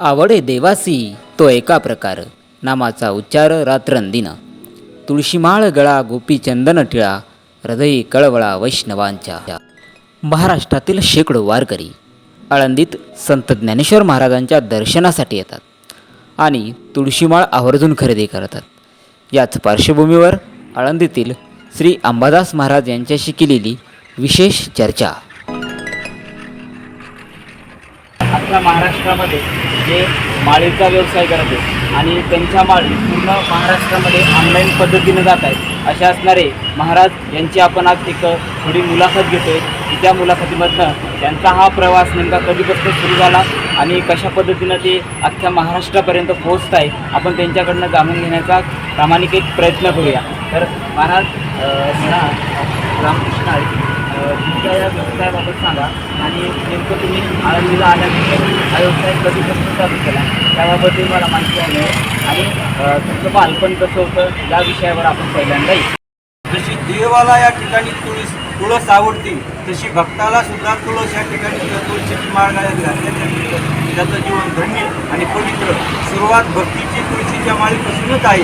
आवडे देवासी तो एका प्रकार. नामाचा उच्चार रात्रंदिन. तुळशीमाळ गळा गोपीचंदन टिळा हृदयी कळवळा वैष्णवांच्या. महाराष्ट्रातील शेकडो वारकरी आळंदीत संत ज्ञानेश्वर महाराजांच्या दर्शनासाठी येतात आणि तुळशीमाळ आवर्जून खरेदी करतात. याच पार्श्वभूमीवर आळंदीतील श्री अंबादास महाराज यांच्याशी केलेली विशेष चर्चा. आपल्या महाराष्ट्रामध्ये जे माळीचा व्यवसाय करत आहेत आणि त्यांच्या माळी पूर्ण महाराष्ट्रामध्ये ऑनलाईन पद्धतीने जात आहेत. असे असणारे महाराज यांची आपण आज एक थोडी मुलाखत घेतो की त्या मुलाखतीमधनं त्यांचा हा प्रवास नेमका कधीपासून सुरू झाला आणि कशा पद्धतीनं ते अख्ख्या महाराष्ट्रापर्यंत पोहोचत आहे आपण त्यांच्याकडनं जाणून घेण्याचा प्रामाणिक एक प्रयत्न करूया. तर महाराज मला रामकृष्ण आहे तुमच्या या व्यवसायाबाबत सांगा. आणि नेमकं तुम्ही आळंदीला आल्यानंतर हा व्यवसाय कधीपासून चालू केला? त्याबाबतही मला माहिती आहे. आणि तुमचं बालपण कसं होतं या विषयावर आपण पहिल्यांदा येईल जशी देवाला या ठिकाणी तुळस तुळस आवडते तशी भक्ताला सुद्धा तुळस या ठिकाणी तुळशीची माळ गळ्यात घातल्याच्या त्याचं जीवन धन्य आणि पवित्र. सुरुवात भक्तीची तुळशीच्या माळीपासूनच आहे.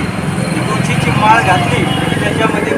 तुळशीची माळ घातली की त्याच्यामध्ये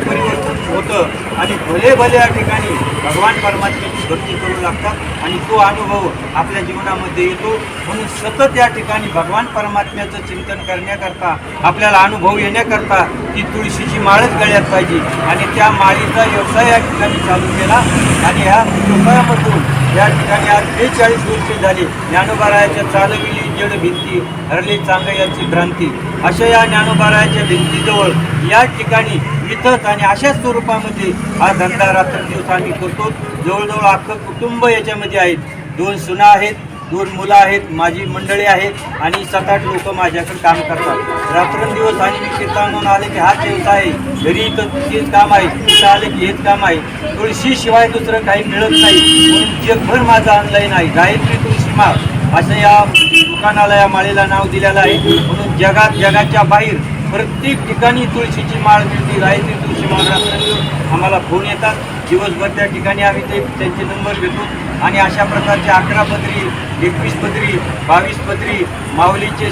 होतं. आणि भले भले या ठिकाणी भगवान परमात्म्याची भक्ती करू लागतात आणि तो अनुभव आपल्या जीवनामध्ये येतो म्हणून सतत या ठिकाणी भगवान परमात्म्याचं चिंतन करण्याकरता आपल्याला अनुभव येण्याकरता ती तुळशीची माळच गळ्यात पाहिजे. आणि त्या माळीचा व्यवसाय या ठिकाणी चालू केला. आणि ह्या व्यवसायामधून या ठिकाणी आज बेचाळीस वर्षे झाली. ज्ञानोबारायाच्या चालविली जड भिंती हरली चांगयाची भ्रांती. अशा या ज्ञानोबारायाच्या भिंतीजवळ या ठिकाणी इथंच आणि अशाच स्वरूपामध्ये हा धंदा रात्रदिवस आम्ही करतो. जवळजवळ अख्खं कुटुंब याच्यामध्ये आहेत. दोन सुना आहेत दोन मुलं आहेत माझी मंडळी आहेत आणि सात आठ लोक माझ्याकडे काम करतात. रात्रंदिवस आणि मी कीर्तन म्हणून आले की हाच व्यवसाय आहे. घरी इथं तेच काम आहे तिथं आले की हेच काम आहे. तुळशी शिवाय दुसरं काही मिळत नाही. म्हणून जगभर माझं ऑनलाईन आहे. गायत्री तुळशी माळ. असं या दुकानाला या माळेला नाव दिलेलं आहे. म्हणून जगात जगाच्या बाहेर प्रत्येक ठिकाणी तुळशीची माळ मिळते गायत्री तुळशी माळ रात्रंदिवस आम्हाला फोन येतात. दिवसभर त्या ठिकाणी आम्ही ते त्यांचे नंबर घेतो. आणि अशा प्रकारचे अकरा पदरी एकवीस पदरी बावीस पदरी माऊलीचे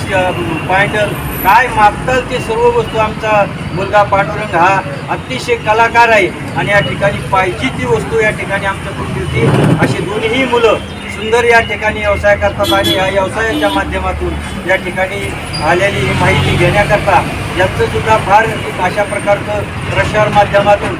पॅन्डल काय मागतात ते सर्व वस्तू आमचा मुलगा पांडुरंग हा अतिशय कलाकार आहे. आणि या ठिकाणी पाहिजे ती वस्तू या ठिकाणी आमच्याकडून मिळते. अशी दोन्ही मुलं सुंदर या ठिकाणी व्यवसाय करतात आणि या व्यवसायाच्या माध्यमातून या ठिकाणी आलेली ही माहिती घेण्याकरता यांचं सुद्धा फार अशा प्रकारचं प्रसार माध्यमातून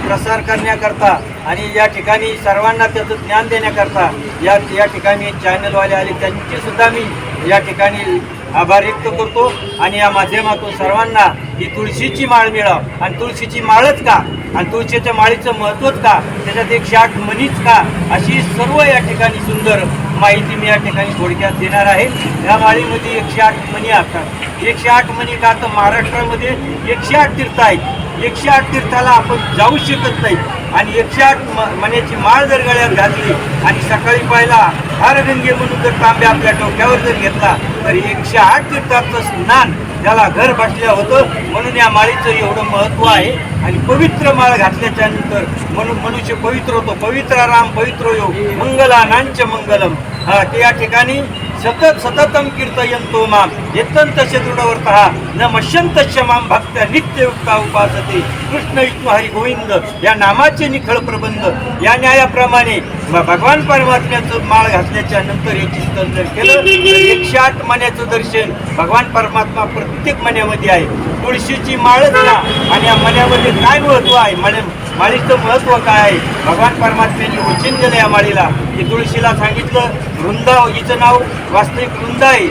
प्रसार करण्याकरता आणि या ठिकाणी सर्वांना त्याचं ज्ञान देण्याकरता या या ठिकाणी चॅनलवाले आले त्यांचीसुद्धा मी या ठिकाणी आभार व्यक्त करतो. आणि या माध्यमातून सर्वांना ही तुळशीची माळ मिळाव. आणि तुळशीची माळच का? आणि तुळशीच्या माळीचं महत्त्वच का? त्याच्यात एकशे आठ मनीच का? अशी सर्व या ठिकाणी सुंदर माहिती मी या ठिकाणी थोडक्यात देणार आहे. या माळीमध्ये एकशे आठ मणी असतात एकशे आठ मणी का? तर महाराष्ट्रामध्ये एकशे आठ तीर्थ आहेत. एकशे आठ तीर्थाला आपण जाऊ शकत नाही. आणि एकशे आठ म मण्याची माळ जर गळ्यात घातली आणि सकाळी पाहिला हर गंगे म्हणून जर तांबे आपल्या डोक्यावर जर घेतला तर एकशे आठ तीर्थाचं स्नान त्याला घर बसल्या होतं म्हणून या माळीचं एवढं महत्त्व आहे. आणि पवित्र माळ घातल्याच्या नंतर म्हणून मनुष्य पवित्र होतो. पवित्र राम पवित्र योग मंगलानांच मंगलम. हा ते या ठिकाणी सतत सततम कीर्तयंतो माम. यतंत दृढवर्तः न मश्यंत माम भक्त नित्ययुक्ता उपासते. कृष्ण विष्णू हरी गोविंद या नामाचे निखळ प्रबंध. या न्यायाप्रमाणे भगवान परमात्म्याचं माळ घातल्याच्या नंतर हे चिंतन जर केलं. तर एकशे आठ मण्याचं दर्शन भगवान परमात्मा प्रत्येक मण्यामध्ये आहे. तुळशीची माळच ना. आणि या मण्यामध्ये काय महत्त्व आहे? मण्या माळीचं महत्त्व काय आहे? भगवान परमात्म्याने उचिन दिलं या माळीला. की तुळशीला सांगितलं वृंदा हिचं नाव वास्तविक वृंदा आहे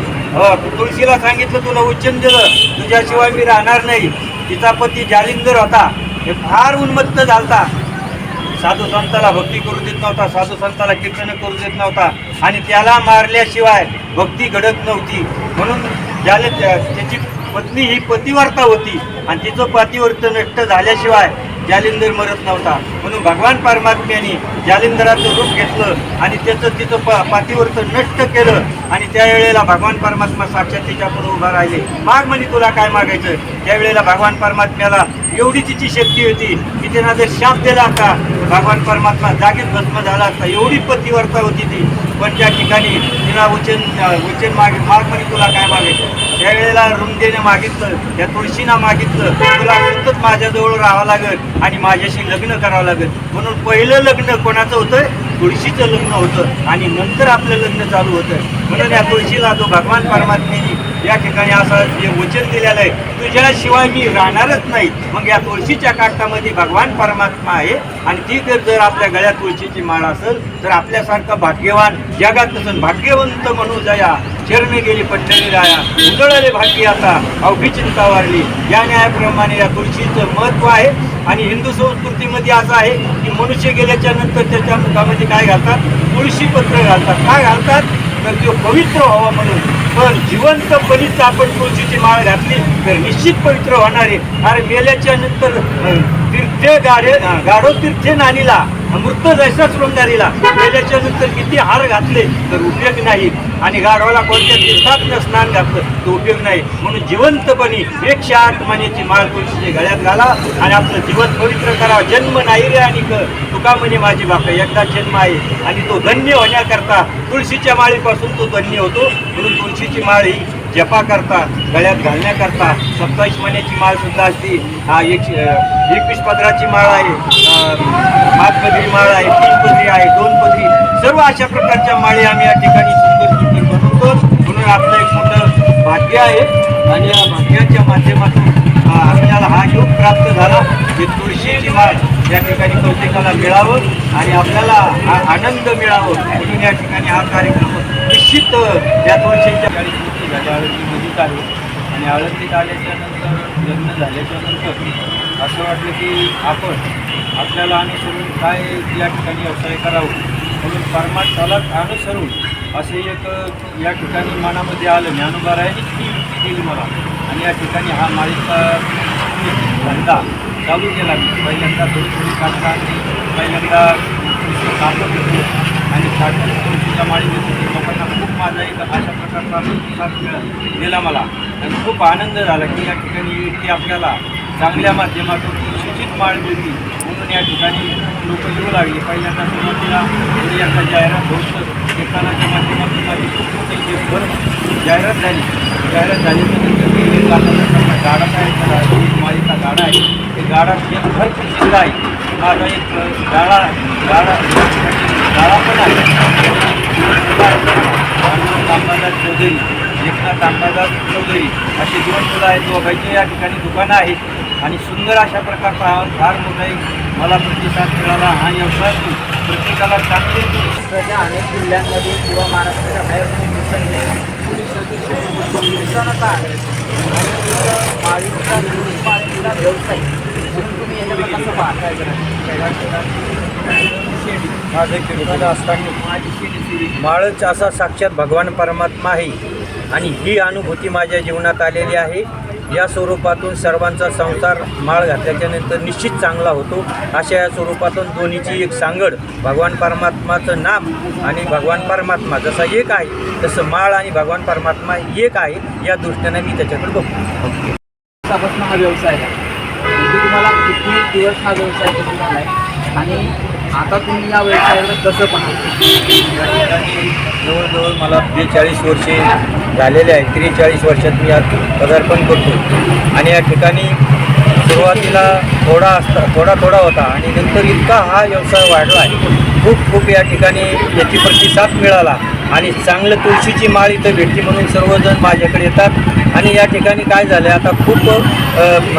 तुळशीला सांगितलं तुला उच्चन दिलं तुझ्याशिवाय मी राहणार नाही. तिचा पती जालिंदर होता. हे फार उन्मत्त झालता. साधू संताला भक्ती करू देत नव्हता साधू संताला कीर्तन करू देत नव्हता. आणि त्याला मारल्याशिवाय भक्ती घडत नव्हती. म्हणून ज्याला त्या- त्याची पत्नी ही पतिवर्ता होती. आणि तिचं पतिवर्त नष्ट झाल्याशिवाय जालिंदर मरत नव्हता. म्हणून भगवान परमात्म्याने जालिंदराचं रूप घेतलं आणि त्याचं तिचं प पातीवरचं नष्ट केलं. आणि त्यावेळेला भगवान परमात्मा साक्षात तिच्यापुढे उभा राहिले. माग म्हणे तुला काय मागायचं? त्यावेळेला भगवान परमात्म्याला एवढी तिची शक्ती होती की त्यांना जर शाप दिला असता भगवान परमात्मा जागेत भस्म झाला असता एवढी पतिवर्ता होती ती. पण ज्या ठिकाणी तिला वचन वचन मागे माग म्हणे तुला काय मागायचं? त्यावेळेला रुंदेने मागितलं त्या तुळशीनं मागितलं तुला सतत माझ्याजवळ राहावं लागेल आणि माझ्याशी लग्न करावं लागेल. म्हणून पहिलं लग्न कोणाचं होतं? तुळशीचं लग्न होतं आणि नंतर आपलं लग्न चालू होतं. म्हणून या तुळशीला जो भगवान परमात्मेने या ठिकाणी असं जे वचन दिलेलं आहे तुझ्याशिवाय मी राहणारच नाही. मग या तुळशीच्या काठामध्ये भगवान परमात्मा आहे आणि ती जर जर आपल्या गळ्यात तुळशीची माळ असेल तर आपल्यासारखं भाग्यवान जगात नसून भाग्यवंत म्हणू जाया चरणे गेली पंढरी राया उजळले भाग्य आता अवघी चिंता वारली. या न्यायाप्रमाणे या तुळशीचं महत्त्व आहे आणि हिंदू संस्कृतीमध्ये असं आहे की मनुष्य गेल्याच्यानंतर त्याच्या मुखामध्ये काय घालतात? तुळशी पत्र घालतात. काय घालतात? तर तो पवित्र व्हावा म्हणून पण जिवंतपणीच आपण तुळशीची माळ घातली तर निश्चित पवित्र होणार आहे. अरे मेल्याच्या नंतर तीर्थे गाडे गाडो गाढो तीर्थे नानीला मृत जैसा शृंगारीला गेल्याच्यानंतर किती हार घातले तर उपयोग नाही. आणि गाढवाला कोणत्या तीर्थात स्नान घातलं तर उपयोग नाही. म्हणून जिवंतपणी एकशे आठ महिन्याची माळ तुळशीच्या गळ्यात घाला आणि आपलं जीवन पवित्र करा. जन्म नाही रे आणि क तुका म्हणे माझी बापा. एकदा जन्म आहे आणि तो धन्य होण्याकरता तुळशीच्या माळीपासून तो धन्य होतो. म्हणून तुळशीची माळ ही जपा करता गळ्यात घालण्याकरता सत्तावीस महिन्याची माळ सुद्धा असते. हा एक एकवीस पदराची माळ आहे. पाच पदरी माळ आहे तीन पदरी आहे दोन पदरी. सर्व अशा प्रकारच्या माळी आम्ही या ठिकाणी सुंदर सुंदर बनवतो. म्हणून आपलं एक मोठं भाग्य आहे. आणि या भाग्याच्या माध्यमातून आपल्याला हा योग प्राप्त झाला. की तुळशीची माळ या ठिकाणी प्रत्येकाला मिळावं आणि आपल्याला हा आनंद मिळावं. म्हणून या ठिकाणी हा कार्यक्रम निश्चित या तुळशीच्या ठिकाणी पूर्ती झाली आहे. आणि आळंदीत आल्याच्यानंतर लग्न झाल्याच्यानंतर असं वाटलं की आपण आपल्याला अनुसरून काय या ठिकाणी व्यवसाय करावं म्हणून परमार्थालाच अनुसरून असे एक या ठिकाणी मनामध्ये आलं. ज्ञानोबारायांनी ती युक्ती केली मला आणि या ठिकाणी हा माळीचा धंदा चालू केला मी. पहिल्यांदा थोडी थोडी काढता पहिल्यांदा कापड घेतली. आणि साठवून तुळशीच्या माळी घेतली माझा एक अशा प्रकारचा प्रतिसाद मिळा दिला मला. आणि खूप आनंद झाला की या ठिकाणी व्यक्ती आपल्याला चांगल्या माध्यमातून तुळशीचीच माळ मिळती म्हणून या ठिकाणी लोक येऊ लागली. पहिल्यांदा सुरुवातीला यांचा जाहिरात होतं कीर्तनाच्या माध्यमातून माझी खूप मोठी देशभर जाहिरात झाली. जाहिरात झाल्यानंतर मी एक लाखाचा गाडा काय केला. एक माळीचा गाडा आहे. ते गाडा जगभर प्रसिद्ध आहे. माझा एक गाडा गाडा गाडा पण आहे. अंबादास चौधरी एकनाथ अंबादास चौधरी अशी दोन मुलं आहेत दोघांची या ठिकाणी दुकानं आहेत आणि सुंदर अशा प्रकारचा हा फार मोठा एक मला प्रतिसाद मिळाला हा व्यवसाय प्रत्येकाला चांगली अनेक जिल्ह्यांमध्ये किंवा महाराष्ट्राच्या बाहेर तुम्ही दिसत नाही आहे. आणि व्यवसाय म्हणून तुम्ही याच्याकडे कसं पाहताय माझं असताना माळच असा साक्षात भगवान परमात्मा आहे आणि ही अनुभूती माझ्या जीवनात आलेली आहे. या स्वरूपातून सर्वांचा संसार माळ घातल्याच्या नंतर निश्चित चांगला होतो. अशा या स्वरूपातून दोन्हीची एक सांगड भगवान परमात्माचं नाम आणि भगवान परमात्मा जसा एक आहे तसं माळ आणि भगवान परमात्मा एक आहे या दृष्टीने मी त्याच्याकडे बघतो. हा व्यवसाय आहे. म्हणजे तुम्हाला किती दिवस हा व्यवसाय आहे आणि आता तुम्ही या व्यवसायाकडे कसं पाहता? जवळजवळ मला बेचाळीस वर्षे झालेले आहे त्रेचाळीस वर्षात मी आज पदार्पण करतो आणि या ठिकाणी सुरुवातीला थोडा असता थोडा थोडा होता आणि नंतर इतका हा व्यवसाय वाढला आहे. खूप खूप या ठिकाणी याची प्रतिसाद मिळाला आणि चांगलं तुळशीची माळ इथं भेटली म्हणून सर्वजण माझ्याकडे येतात. आणि या ठिकाणी काय झालं आता खूप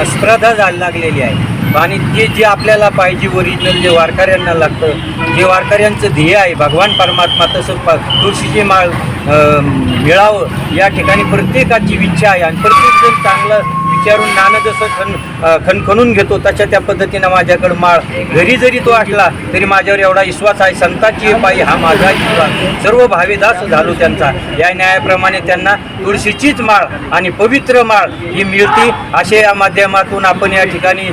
स्पर्धा जायला लागलेली आहे. आणि ते जे आपल्याला पाहिजे ओरिजिनल जे वारकऱ्यांना लागतं जे वारकऱ्यांचं ध्येय आहे भगवान परमात्मा तसं प तुळशीची माळ मिळावं या ठिकाणी प्रत्येकाची इच्छा आहे. आणि प्रत्येकजण चांगलं विचारून नाणं जसं खन अ, खणखणून घेतो तशा त्या पद्धतीनं माझ्याकडं माळ घरी जरी तो असला तरी माझ्यावर एवढा विश्वास आहे संताची पायी हा माझा विश्वास. सर्व भावेदास झालो त्यांचा. या न्यायाप्रमाणे त्यांना तुळशीचीच माळ आणि पवित्र माळ ही मिळते. असे या माध्यमातून आपण या ठिकाणी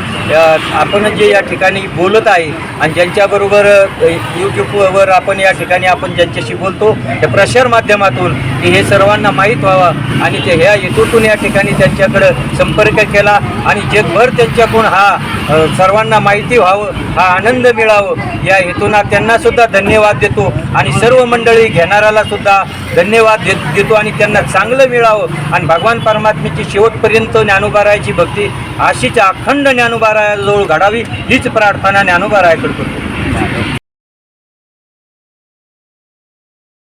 आपण जे या ठिकाणी बोलत आहे आणि ज्यांच्याबरोबर यूट्यूबवर आपण या ठिकाणी आपण ज्यांच्याशी बोलतो त्या प्रसार माध्यमातून की हे सर्वांना माहीत व्हावं आणि ते ह्या हेतूतून या ठिकाणी त्यांच्याकडं संपर्क केला आणि जगभर त्यांच्याकडून हा सर्वांना माहिती व्हावं हा आनंद मिळावं. या हेतूना त्यांना सुद्धा धन्यवाद देतो आणि सर्व मंडळी घेणाऱ्याला सुद्धा धन्यवाद देत देतो आणि त्यांना चांगलं मिळावं. आणि भगवान परमात्म्याची शेवटपर्यंत ज्ञानोबारायाची भक्ती अशीच अखंड ज्ञानोबारायाजवळ घडावी हीच प्रार्थना ज्ञानोबारायाकडे करतो.